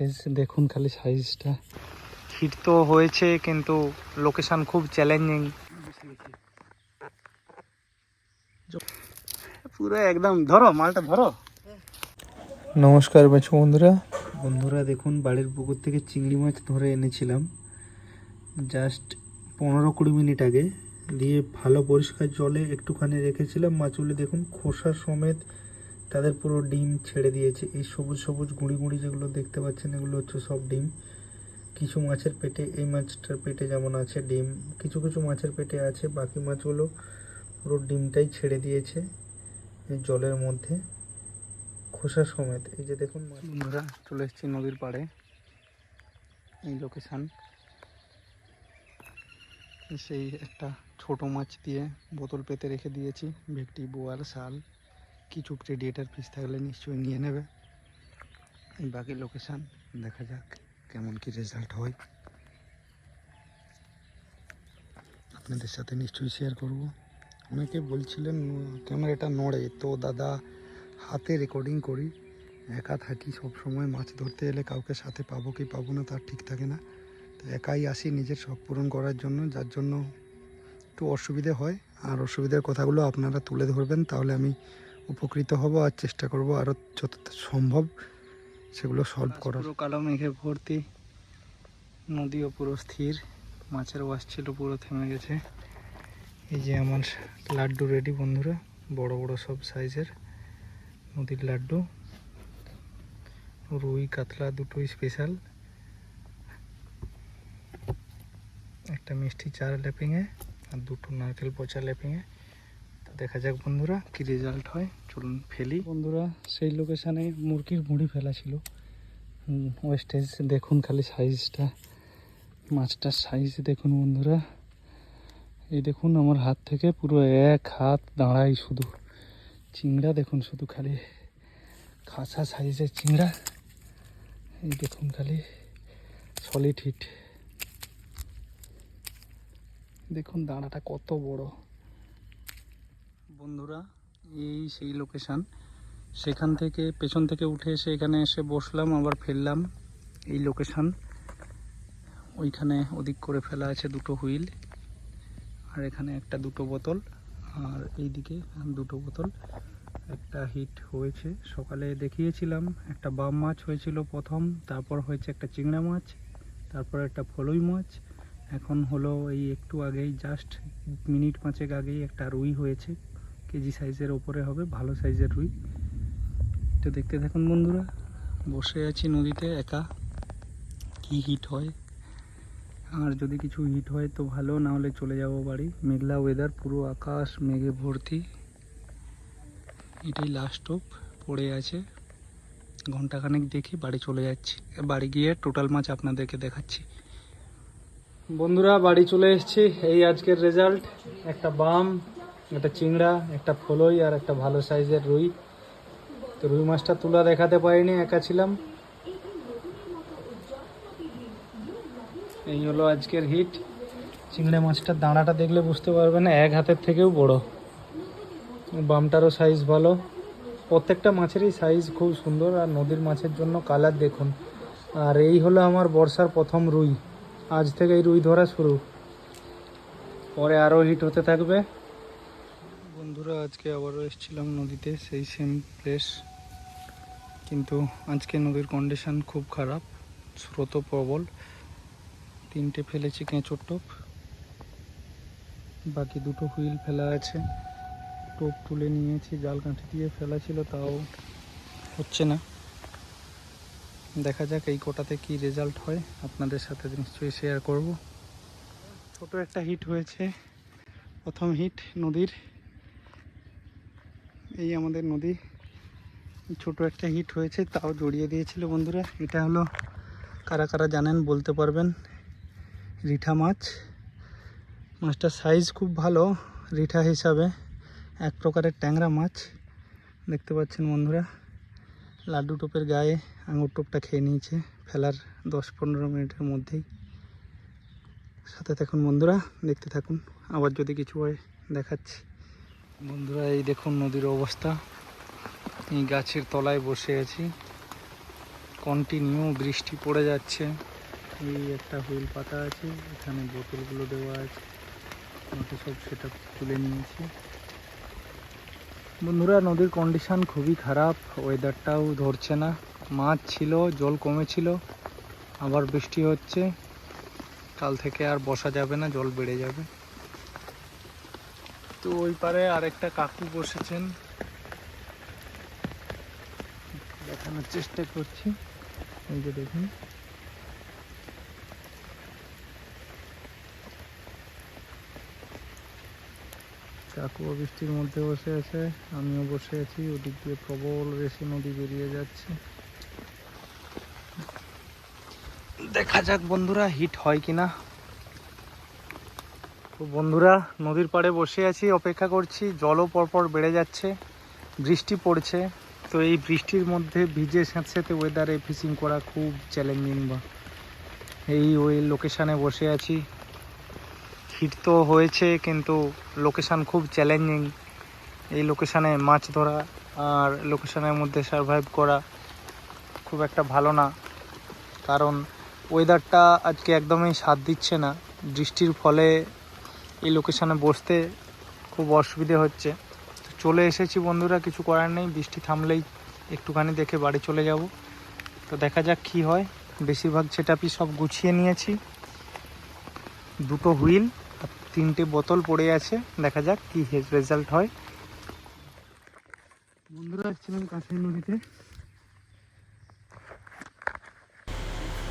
Wastage দেখুন খালি সাইজটা হিট তো হয়েছে কিন্তু লোকেশান খুব চ্যালেঞ্জিং পুরো একদম ধরো মালটা ধরো। নমস্কার বাছু বন্ধুরা। বন্ধুরা দেখুন বাড়ির পুকুর থেকে চিংড়ি মাছ ধরে এনেছিলাম। জাস্ট পনেরো কুড়ি মিনিট আগে। দিয়ে ভালো পরিষ্কার জলে একটুখানি রেখেছিলাম। মাছগুলি দেখুন খোসা সমেত তাদের পুরো ডিম ছেড়ে দিয়েছে। এই সবুজ সবুজ গুঁড়ি গুঁড়ি যেগুলো দেখতে পাচ্ছেন, এগুলো হচ্ছে সব ডিম। কিছু মাছের পেটে, এই মাছটার পেটে যেমন আছে ডিম, কিছু কিছু মাছের পেটে আছে, বাকি মাছগুলো পুরো ডিমটাই ছেড়ে দিয়েছে এই জলের মধ্যে। খোসা সমেত। এই যে দেখুন বন্ধুরা, চলে এসেছি নদীর পাড়ে। এই লোকেশান সেই একটা ছোট মাছ দিয়ে বোতল পেতে রেখে দিয়েছি, ভেটকি, বোয়াল, শাল। কিছু প্রেডিয়েটার ফিস থাকলে নিশ্চয়ই নিয়ে নেবে। বাকি লোকেশান দেখা যাক কেমন কি রেজাল্ট হয়। আপনাদের সাথে নিশ্চয়ই শেয়ার করব। অনেকে বলছিলেন ক্যামেরাটা নড়ে? তো দাদা, হাতে রেকর্ডিং করি। একা থাকি সব সময় মাছ ধরতে এলে কাউকে সাথে পাবো কি পাবো না, তার ঠিক থাকে না। তো একাই আসি নিজের শখ পূরণ করার জন্য, যার জন্য একটু অসুবিধে হয়। আর অসুবিধার কথাগুলো আপনারা তুলে ধরবেন, তাহলে আমি উপকৃত হব আর চেষ্টা করব আরও যতটা সম্ভব সেগুলো সলভ করার। পুরো কালো মেঘে ভর্তি। নদীও পুরো স্থির। মাছের ওয়াশ ছিল পুরো থেমে গেছে। এই যে আমার লাড্ডু রেডি বন্ধুরা বড় বড় সব সাইজের নদীর লাড্ডু। রুই কাতলা দুটোই স্পেশাল একটা মিষ্টি চার ল্যাপিংয়ে আর দুটো নারকেল পচা ল্যাপিংয়ে তো দেখা যাক বন্ধুরা কি রেজাল্ট হয়। চলুন ফেলি। বন্ধুরা, সেই লোকেশানে মুরগির মুড়ি ফেলা ছিল। ওয়েস্টেজ দেখুন খালি সাইজটা মাছটার সাইজ দেখুন বন্ধুরা। এই দেখুন আমার হাত থেকে পুরো এক হাত দাঁড়াই শুধু। চিংড়া দেখুন শুধু খালি, খাসা সাইজের চিংড়া। এই দেখুন খালি সলিড হিট দেখুন দাঁড়াটা কত বড়। বন্ধুরা এই সেই লোকেশান সেখান থেকে, পেছন থেকে উঠে এসে এখানে এসে বসলাম, আবার ফেললাম এই লোকেশান ওইখানে ওদিক করে ফেলা আছে দুটো হুইল, আর এখানে একটা দুটো বোতল, আর এইদিকে দুটো বোতল। একটা হিট হয়েছে, সকালে দেখিয়েছিলাম, একটা বাম মাছ হয়েছিল প্রথম, তারপর হয়েছে একটা চিংড়া মাছ, তারপর একটা ফলুই মাছ। এখন হলো এই একটু আগেই জাস্ট মিনিট পাঁচেক আগেই একটা রুই হয়েছে। কেজি সাইজের ওপরে হবে, ভালো সাইজের রুই। তো দেখতে থাকুন বন্ধুরা, বসে আছি নদীতে একা, কি হিট হয়। আর যদি কিছু হিট হয় তো ভালো না হলে চলে যাব বাড়ি। মেঘলা ওয়েদার পুরো আকাশ মেঘে ভর্তি। এটাই লাস্ট স্টপ পড়ে আছে। ঘন্টাখানেক দেখি, বাড়ি চলে যাচ্ছি। বাড়ি গিয়ে টোটাল মাছ আপনাদেরকে দেখাচ্ছি। বন্ধুরা, বাড়ি চলে এসেছি, এই আজকের রেজাল্ট একটা বাম একটা চিংড়া, একটা ফলই আর একটা ভালো সাইজের রুই। তো রুই মাছটা তুলা দেখাতে পারিনি, একা ছিলাম। এই হলো আজকের হিট চিংড়া মাছটার দাঁড়াটা দেখলে বুঝতে পারবেন, এক হাতের থেকেও বড়। বামটারও সাইজ ভালো। প্রত্যেকটা মাছেরই সাইজ খুব সুন্দর আর নদীর মাছের জন্য কালার দেখুন। আর এই হলো আমার বর্ষার প্রথম রুই। আজ থেকে এই রুই ধরা শুরু। পরে আরও হিট হতে থাকবে। বন্ধুরা, আজকে আবারও এসেছিলাম নদীতে, সেই সেম প্লেস কিন্তু আজকে নদীর কন্ডিশন খুব খারাপ, স্রোত প্রবল। তিনটে ফেলেছি কেঁচোর টোপ। বাকি দুটো হুইল ফেলা আছে। টোপ তুলে নিয়েছি, জাল কাঠি দিয়ে ফেলা ছিল, তাও হচ্ছে না। দেখা যাক এই কোটাতে কি রেজাল্ট হয়। আপনাদের সাথে নিশ্চয়ই শেয়ার করব। ছোট একটা হিট হয়েছে। প্রথম হিট নদীর। এই আমাদের নদী। ছোট একটা হিট হয়েছে, তাও জড়িয়ে দিয়েছিল বন্ধুরা। এটা হলো, কারা কারা জানেন বলতে পারবেন, রিঠা মাছ। মাছটার সাইজ খুব ভালো, রিঠা হিসাবে এক প্রকারের ট্যাংরা মাছ। দেখতে পাচ্ছেন বন্ধুরা, লাড্ডু টোপের গায়ে আঙুর টোপটা খেয়ে নিয়েছে, ফেলার দশ পনেরো মিনিটের মধ্যেই। সাথে থাকুন বন্ধুরা, দেখতে থাকুন। আবার যদি কিছু হয়, দেখাচ্ছি। বন্ধুরা, এই দেখুন নদীর অবস্থা। এই গাছের তলায় বসে আছি। কন্টিনিউ বৃষ্টি পড়ে যাচ্ছে। এই একটা হুইল পাতা আছে, এখানে বোতলগুলো দেওয়া আছে। আমাকে সব সেটা তুলে নিয়েছি। বন্ধুরা, নদীর কন্ডিশন খুবই খারাপ। ওয়েদারটাও ধরছে না। মাছ ছিল, জল কমেছিল, আবার বৃষ্টি হচ্ছে। কাল থেকে আর বসা যাবে না, জল বেড়ে যাবে। তো ওই পারে আরেকটা কাকু বসেছেন। দেখানোর চেষ্টা করছি। এই যে দেখুন। কাকু বৃষ্টির মধ্যে বসে আছে, আমিও বসে আছি। ওদিক দিয়ে প্রবল বেশি নদী বেরিয়ে যাচ্ছে। দেখা যাক বন্ধুরা, হিট হয় কিনা। তো বন্ধুরা, নদীর পাড়ে বসে আছি, অপেক্ষা করছি। জলও পরপর বেড়ে যাচ্ছে, বৃষ্টি পড়ছে। তো এই বৃষ্টির মধ্যে ভিজে স্যাঁতস্যাঁতে ওয়েদারে ফিশিং করা খুব চ্যালেঞ্জিং বা। এই ওই লোকেশানে বসে আছি। হিট তো হয়েছে, কিন্তু লোকেশান খুব চ্যালেঞ্জিং এই লোকেশানে মাছ ধরা আর লোকেশানের মধ্যে সার্ভাইভ করা খুব একটা ভালো না। কারণ ওয়েদারটা আজকে একদমই সাথ দিচ্ছে না। বৃষ্টির ফলে এই লোকেশানে বসতে খুব অসুবিধে হচ্ছে। তো চলে এসেছি বন্ধুরা, কিছু করার নেই, বৃষ্টি থামলেই একটুখানি দেখে বাড়ি চলে যাব। তো দেখা যাক কী হয়। বেশিরভাগ সেটাপি সব গুছিয়ে নিয়েছি। দুটো হুইল আর তিনটে বোতল পড়ে আছে। দেখা যাক কী রেজাল্ট হয়। বন্ধুরা, আসছিলাম কাছের নদীতে।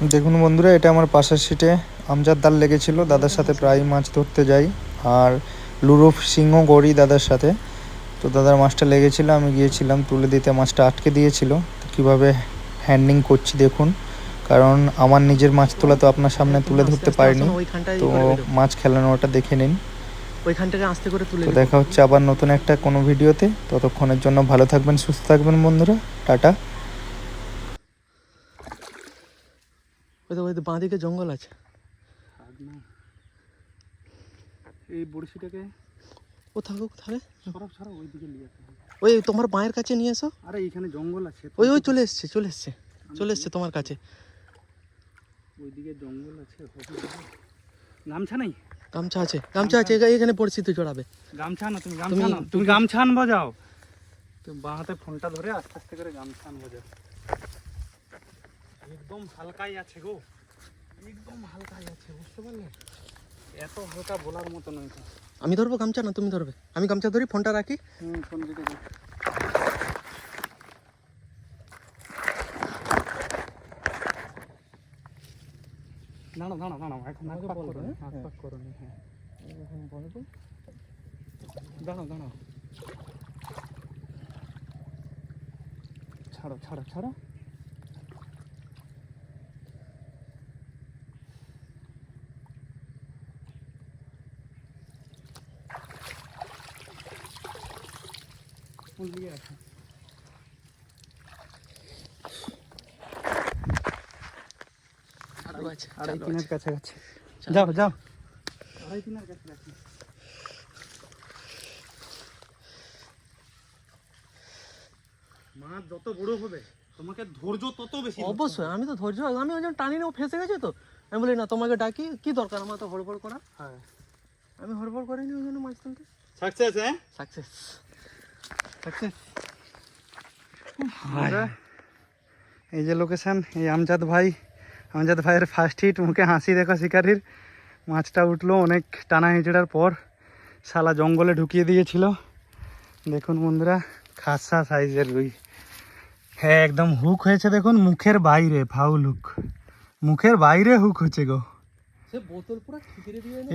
দেখুন বন্ধুরা এটা আমার পাশের সিটে আমজাদ দাল লেগেছিল দাদার সাথে প্রায় মাছ ধরতে যাই। আর লুরো ফিশিংও গড়ি দাদার সাথে। তো দাদার মাছটা লেগেছিল আমি গিয়েছিলাম তুলে দিতে মাছটা আটকে দিয়েছিল। তো কীভাবে হ্যান্ডিং করছি দেখুন কারণ আমার নিজের মাছ তোলা তো আপনার সামনে তুলে ধরতে পারিনি। তো মাছ খেলানোটা দেখে নিন। ওইখান থেকে আস্তে করে তুলে তো দেখা হচ্ছে আবার নতুন একটা কোনো ভিডিওতে। ততক্ষণের জন্য ভালো থাকবেন সুস্থ থাকবেন বন্ধুরা। টাটা। ওই তো ওই তো বাঁদিকে জঙ্গল আছে। এই বড়শিটাকে ও থাকুক তাহলে সরব সরব ওইদিকে নিয়ে ওই তোমার মায়ের কাছে নিয়ে এসো। আরে এইখানে জঙ্গল আছে। ওই ওই চলে এসছে চলে এসছে চলে এসছে তোমার কাছে। ওইদিকে জঙ্গল আছে গামছা নাই? গামছা আছে গামছা আছে এখা- এখানে পরিস্থিতি চড়াবে। গামছা না তুমি তুমি- গামছা না তুমি গামছা আনব যাও। তুমি বাঁ হাতে ফোনটা ধরে আস্তে আস্তে করে গামছা আনব যাও। একদম হালকাই আছে গো। একদম হালকাই আছে বুঝতে পারলে? এত হালকা বলার মতো নয় তো। আমি ধরবো গামছা? না তুমি ধরবে। আমি গামছা ধরি ফোনটা রাখি। হুম ফোন দিকে দাও। দাঁড়াও দাঁড়াও দাঁড়াও এখন পাক করো হ্যাঁ? হ্যাঁ। দাঁড়াও দাঁড়াও। ছাড়ো ছাড়ো ছাড়ো। আছে। চালু আছে আড়াই তিনের কাছাকাছি। যাও যাও। আড়াই তিনের কাছাকাছি। মাছ যত বড় হবে তোমাকে ধৈর্য তত বেশি অবশ্যই আমি তো ধৈর্য আমি ওই জন্য টানি না ফেসে গেছে তো। আমি বলি না তোমাকে ডাকি কি দরকার? আমার তো হড়বড় করা। হ্যাঁ। আমি হড়বড় করিনি ওই জন্য মাছ তুলতে সাকসেস হ্যাঁ? সাকসেস সাকসেস এই যে লোকেশন এই আমজাদ ভাই আমজাদ ভাইয়ের ফার্স্ট হিট মুখে হাসি দেখো শিকারির। মাছটা উঠল অনেক টানা হিঁচড়ার পর। শালা জঙ্গলে ঢুকিয়ে দিয়েছিল। দেখুন বন্ধুরা খাসা সাইজের রুই। হ্যাঁ একদম হুক হয়েছে দেখুন মুখের বাইরে ফাউল হুক মুখের বাইরে হুক হচ্ছে গো।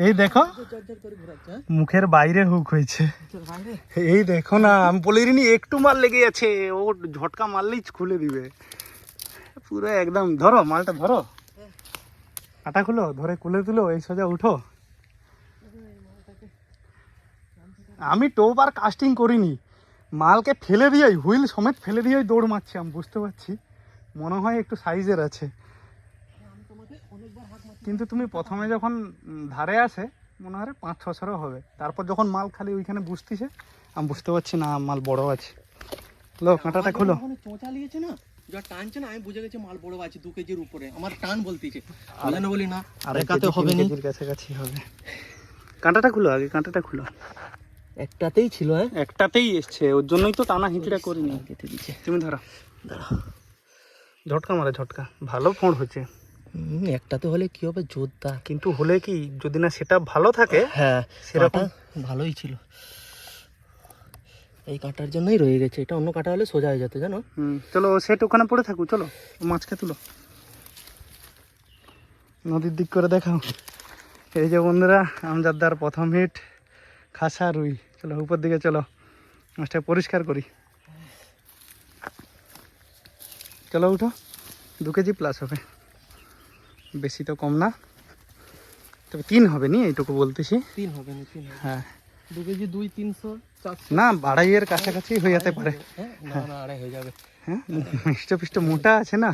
এই দেখো। হ্যাঁ? মুখের বাইরে হুক হয়েছে। এই দেখো না আমি বলিনি একটু মাল লেগে আছে ও ঝটকা মারলেই খুলে দিবে। পুরো একদম ধরো মালটা ধরো। আটা খুলো ধরে খুলে তুলো এই সোজা উঠো। আমি টোপ আর কাস্টিং করিনি। মালকে ফেলে দিয়েই হুইল সমেত ফেলে দিয়েই দৌড় মারছি আমি বুঝতে পারছি? মনে হয় একটু সাইজের আছে। কিন্তু তুমি প্রথমে যখন ধারে আসে মনে হয় পাঁচ ছশোরও হবে। তারপর যখন মাল খালি ওইখানে বুঝতেছে আমি বুঝতে পারছি না মাল বড় আছে। লো কাঁটাটা খুলো। চোঁচা লিয়েছে না যা টানছে না আমি বুঝে গেছি মাল বড় আছে দু কেজির উপরে। আমার টান বলতেছে। বলি না একাতে হবে না। কাছাকাছি হবে। কাঁটাটা খুলো আগে কাঁটাটা খুলো। একটাতেই ছিল হ্যাঁ? একটাতেই এসছে ওর জন্যই তো টানা হিঁচড়া করিনি। কেটে দিচ্ছে তুমি ধরো। ঝটকা মারে ঝটকা। ভালো ফোঁড় হচ্ছে। একটাতে হলে কি হবে জোরদার কিন্তু হলে কি যদি না সেটা ভালো থাকে হ্যাঁ সেরকম- ভালোই ছিল। এই কাঁটার জন্যই রয়ে গেছে এটা অন্য কাঁটা হলে সোজা হয়ে যেত জানো? হুম চলো সেট ওখানে পড়ে থাকুক চলো মাছকে তুলো। নদীর দিক করে দেখাও। এই যে বন্ধুরা আমজাদার প্রথম হিট খাসা রুই। চলো উপর দিকে চলো মাছটা পরিষ্কার করি। চলো উঠো। দু কেজি প্লাস হবে। বেশি তো কম না। তবে তিন হবে নি এইটুকু বলতেছি। তিন হবে না তিন হ্যাঁ। দু কেজি দুই তিনশো না আড়াইয়ের কাছাকাছি হয়ে যেতে পারে। হ্যাঁ আড়াই হয়ে যাবে। হ্যাঁ মিষ্ট পিষ্ট মোটা আছে না।